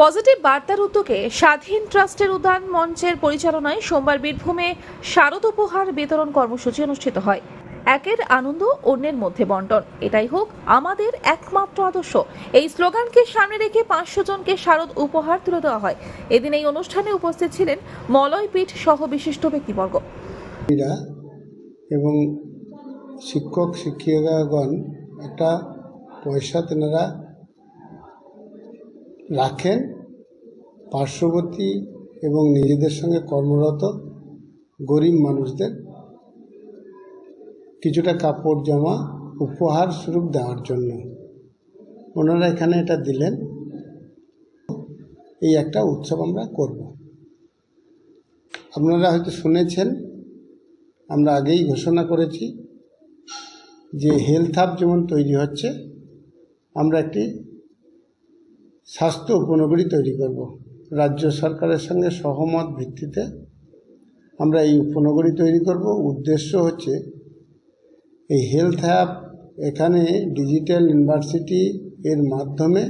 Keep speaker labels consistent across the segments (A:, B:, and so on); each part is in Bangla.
A: পজিটিভ বার্তার উদ্যোগে স্বাধীন ট্রাস্টের উদ্যান মঞ্চের পরিচালনায় সোমবার বীরভূমে শারদ উপহার বিতরণ কর্মসূচি অনুষ্ঠিত হয়। একের আনন্দ, অন্যের মধ্যে বন্টন। এটাই হোক আমাদের একমাত্র আদর্শ। এই স্লোগানকে সামনে রেখে পাঁচশো জনকে শারদ উপহার তুলে দেওয়া হয়। এদিন এই অনুষ্ঠানে উপস্থিত ছিলেন মলয় পীঠ সহ বিশিষ্ট ব্যক্তিবর্গ।
B: এবং শিক্ষক, শিক্ষিকাগণ একটা পয়সা তেনারা রাখেন, পার্শ্ববর্তী এবং নিজেদের সঙ্গে কর্মরত গরিব মানুষদের কিছুটা কাপড় জামা উপহার স্বরূপ দেওয়ার জন্য। ওনারা এখানে এটা দিলেন। এই একটা উৎসব আমরা করব। আপনারা হয়তো শুনেছেন, আমরা আগেই ঘোষণা করেছি যে হেলথ হাব যেমন তৈরি হচ্ছে, আমরা একটি স্বাস্থ্য উপনগরী তৈরি করব। রাজ্য সরকারের সঙ্গে সহমত ভিত্তিতে আমরা এই উপনগরী তৈরি করব। উদ্দেশ্য হচ্ছে এই হেলথ অ্যাপ এখানে ডিজিটাল ইউনিভার্সিটি এর মাধ্যমে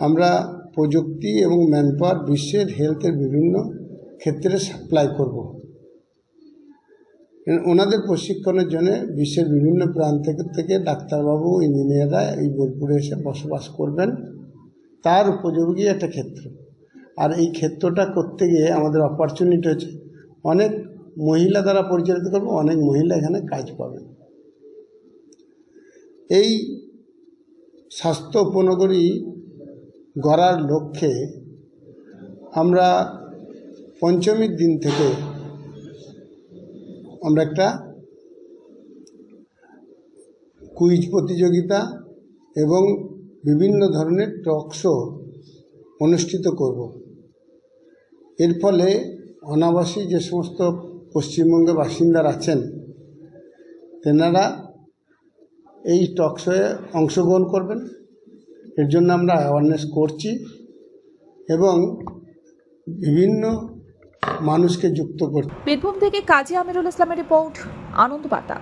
B: আমরা প্রযুক্তি এবং ম্যানপাওয়ার বিশ্বের হেলথের বিভিন্ন ক্ষেত্রে সাপ্লাই করব। ওনাদের প্রশিক্ষণের জন্য বিশ্বের বিভিন্ন প্রান্ত থেকে ডাক্তারবাবু, ইঞ্জিনিয়াররা এই বোলপুরে এসে বসবাস করবেন। তার উপযোগী একটা ক্ষেত্র। আর এই ক্ষেত্রটা করতে গিয়ে আমাদের অপরচুনিটি হচ্ছে। অনেক মহিলা দ্বারা পরিচালিত করব, অনেক মহিলা এখানে কাজ পাবেন। এই স্বাস্থ্য উপনগরী গড়ার লক্ষ্যে আমরা পঞ্চমীর দিন থেকে আমরা একটা কুইজ প্রতিযোগিতা এবং বিভিন্ন ধরনের টক শো অনুষ্ঠিত করব। এর ফলে অনাবাসী যে সমস্ত পশ্চিমবঙ্গের বাসিন্দার আছেন, তেনারা এই টক শোয়ে অংশগ্রহণ করবেন। এর জন্য আমরা অ্যাওয়ারনেস করছি এবং বিভিন্ন মানুষকে যুক্ত করতে।
A: বীরভূম থেকে কাজী আমিরুল ইসলামের রিপোর্ট আনন্দ বার্তা।